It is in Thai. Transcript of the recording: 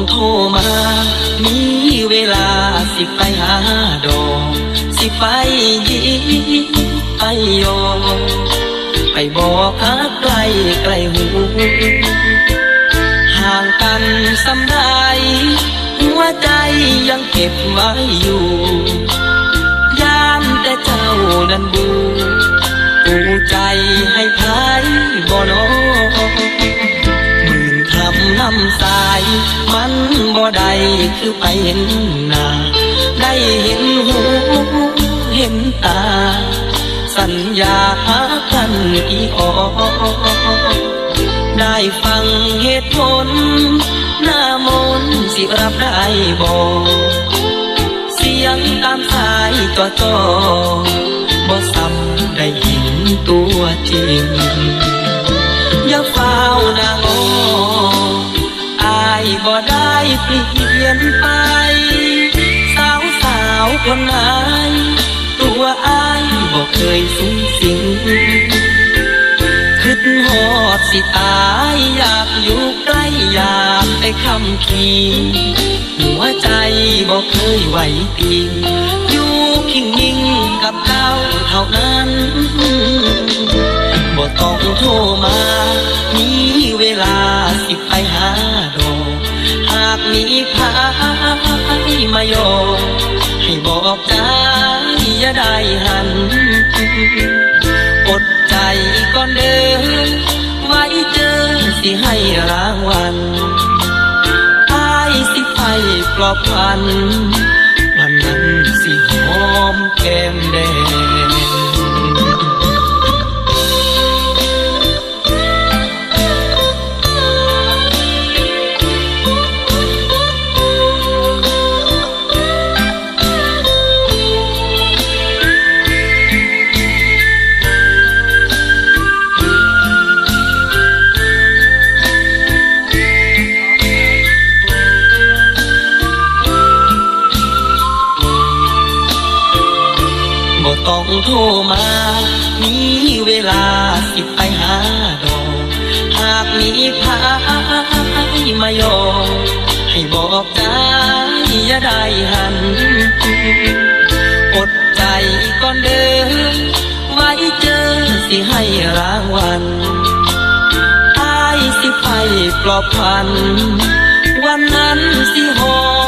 งโทรมา มีเวลาสิไปหาดอกสิไปยิไปโยไปบอกหาไกลไกลหู ห่างกันสำไดหัวใจยังเก็บไว้อยู่ยามแต่เจ้านั้นบูปูใจให้ ได้คือไปเห็นหน้าได้เห็นหูเห็นตา สัญญาหากันอีออได้ฟังเหตุผลหน้ามนสิรับได้บอกเสียงตามสายตัวจอบ่ซ้ำได้เห็นตัวจริงอย่าเฝ้านางออายบ่ได้ เปลี่ยนไป สาวสาวคนไหนตัวอายบ่เคยสูงสิงคิดหอดสิตายอยากอยู่ใกล้อยากไปคำคีหัวใจบอกเคยไหวติงอยู่คิงนิ่งกับเจ้าเท่านั้นบ่ต้องโทรมา มีเวลาสิไปหาดอก มีพายมาโยกให้บอกใจอย่าได้หัน อดใจก่อนเดินไว้เจอสิให้รางวัลตายสิไปปลอบควัน วันนั้นสิหอมแก้มแดง ต้องโทรมา มีเวลาสิไปหาดอก หากมีพายมายกให้บอกใจอย่าได้หัน อดใจก่อนเดินไว้เจอสิให้รางวัลอายสิไปปลอบพัน วันนั้นสิหอ